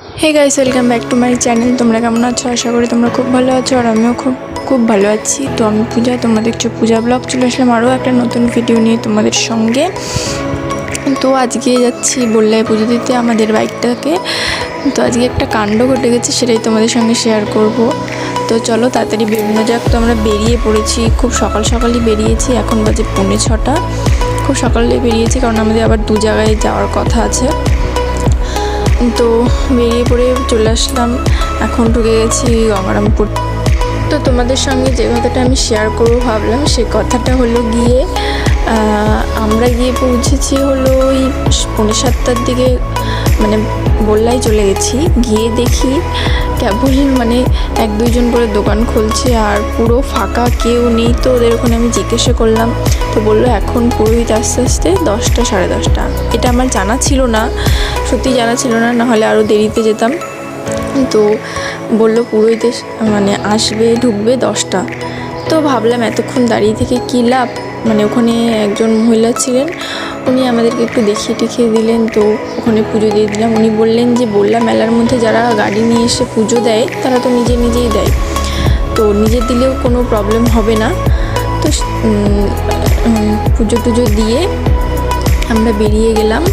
Hey guys welcome back to my channel তোমরা কেমন আছো? আশা করি তোমরা খুব ভালো আছো আর আমিও খুব খুব ভালো আছি। তো আমি পূজা, তোমরা দেখছ পূজা ব্লগ। চলে আসলাম আরও একটা নতুন ভিডিও নিয়ে তোমাদের সঙ্গে। তো আজকে যাচ্ছি বললাই পুজো দিতে আমাদের বাইকটাকে। তো আজকে একটা কাণ্ড ঘটে গেছে, সেটাই তোমাদের সঙ্গে শেয়ার করব। তো চলো তাড়াতাড়ি বেরোনো যাক। তো আমরা বেরিয়ে পড়েছি, খুব সকাল সকালই বেরিয়েছি। এখন বাজে পৌনে ছটা। খুব সকালে বেরিয়েছি, কারণ আমাদের আবার দু জায়গায় যাওয়ার কথা আছে। তো বেরিয়ে পড়ে চলে আসলাম। এখন ঢুকে গেছি গঙ্গারামপুর। তো তোমাদের সঙ্গে যে কথাটা আমি শেয়ার করব ভাবলাম, সে কথাটা হলো গিয়ে আমরা গিয়ে পৌঁছেছি হলো ওই পৌনে সাতটার দিকে মানে বললাই চলে গেছি। গিয়ে দেখি কেবল মানে এক দুইজন করে দোকান খুলছে আর পুরো ফাঁকা, কেউ নেই তো ওদের ওখানে আমি জিজ্ঞাসা করলাম। তো বলল এখন পুরোহিত আস্তে আস্তে দশটা, সাড়ে দশটা। এটা আমার জানা ছিল না। সত্যি জানা ছিল না, নাহলে আরও দেরিতে যেতাম। তো বলল পুরোহিত এস- মানে আসবে, ঢুকবে দশটা। তো ভাবলাম এতক্ষণ দাঁড়িয়ে থেকে কী লাভ? মানে ওখানে একজন মহিলা ছিলেন, উনি আমাদেরকে একটু দেখিয়ে টিখিয়ে দিলেন। তো ওখানে পুজো দিয়ে দিলাম। উনি বললেন যে বললাম মেলার মধ্যে যারা গাড়ি নিয়ে এসে পুজো দেয়, তারা তো নিজে নিজেই দেয়। তো নিজে দিলেও কোনো প্রবলেম হবে না। তো পুজো টুজো দিয়ে আমরা বেরিয়ে গেলাম।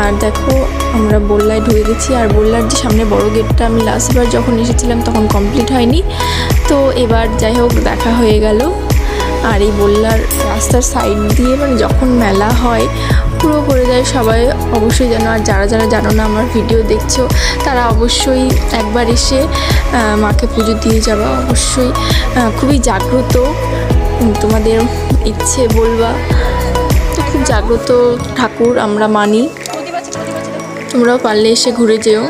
আর দেখো, আমরা বললায় ঢুকে গেছি। আর বললার যে সামনে বড় গেটটা, আমি লাস্টবার যখন এসেছিলাম তখন কমপ্লিট হয়নি। তো এবার যাই হোক, দেখা হয়ে গেল। আর এই বললার রাস্তার সাইড দিয়ে মানে যখন মেলা হয়, পুরো করে যায় সবাই। অবশ্যই জানো আর যারা যারা জানো না আমার ভিডিও দেখছ, তারা অবশ্যই একবার এসে মাকে পুজো দিয়ে যাওয়া অবশ্যই খুবই জাগ্রত, তোমাদের ইচ্ছে বলবা। খুব জাগ্রত ঠাকুর আমরা মানি। তোমরাও পারলে এসে ঘুরে যেও।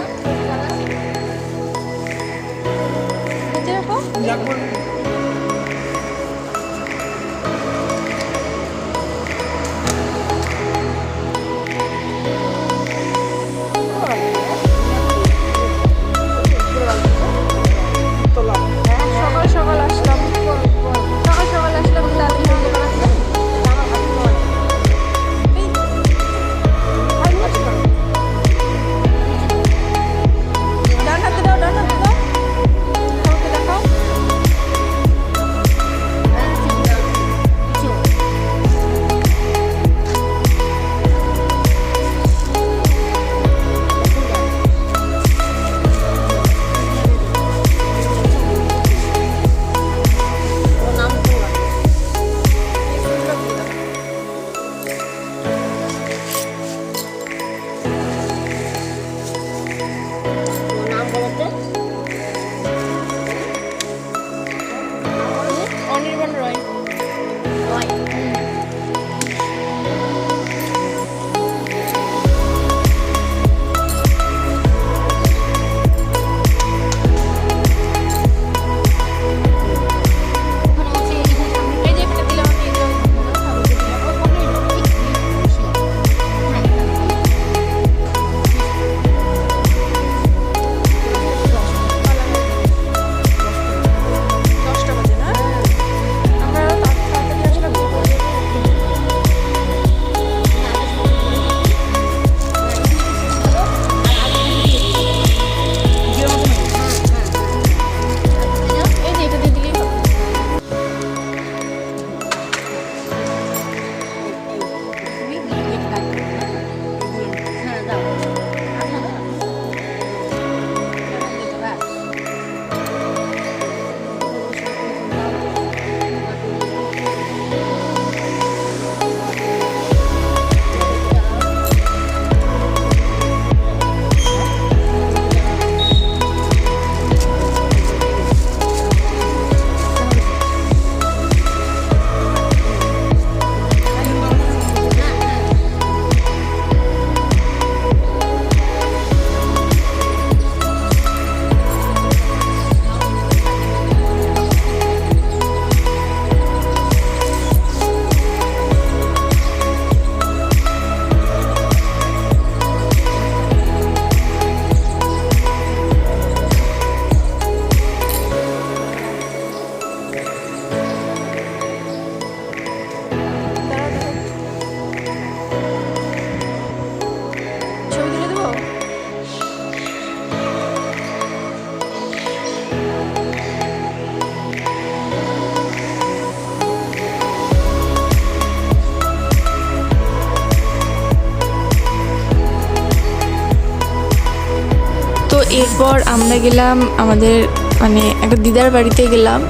এরপর আমরা গেলাম আমাদের মানে একটা দিদার বাড়িতে গেলাম।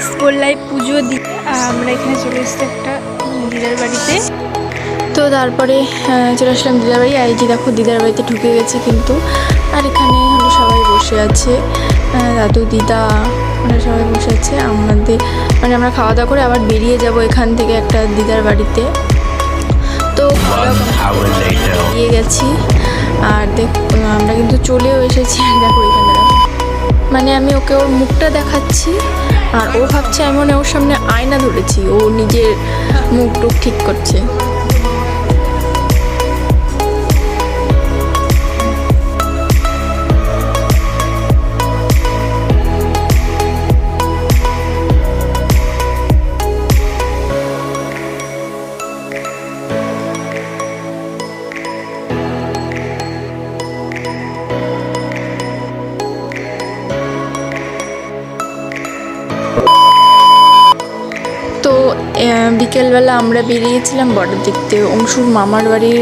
তো লাইফ পুজো দিতে আমরা এখানে চলে এসেছি একটা দিদার বাড়িতে। তো তারপরে চলে আসলাম দিদার বাড়ি। আর এই যে দেখো, দিদার বাড়িতে ঢুকে গেছে কিন্তু। আর এখানে হলো সবাই বসে আছে। দাদু, দিদা, ওরা সবাই বসে আছে। আমাদের মানে আমরা খাওয়া দাওয়া করে আবার বেরিয়ে যাব এখান থেকে একটা দিদার বাড়িতে। তো. বেরিয়ে গেছি। আর দেখ, আমরা কিন্তু চলেও এসেছি। দেখো এখানে মানে আমি ওকে ওর মুখটা দেখাচ্ছি। আর ও ভাবছে এমন ওর সামনে আয়না ধরেছি ও নিজের মুখ টুক ঠিক করছে। বিকেলবেলা আমরা বেরিয়েছিলাম বর্ডার দেখতে অংশুর মামার বাড়ির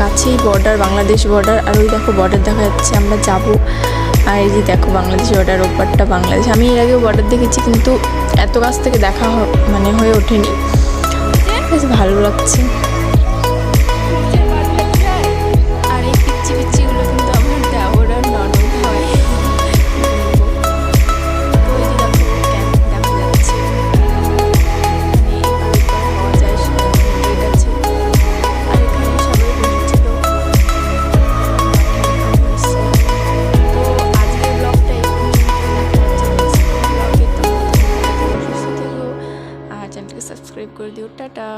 কাছেই বর্ডার বাংলাদেশ বর্ডার আর ওই দেখো বর্ডার দেখা যাচ্ছে, আমরা যাব। আর এই যে দেখো বাংলাদেশ বর্ডার ওপারটা বাংলাদেশ। আমি এর আগেও বর্ডার দেখেছি, কিন্তু এত কাছ থেকে দেখা মানে হয়ে ওঠেনি। বেশ ভালো লাগছে। দেখা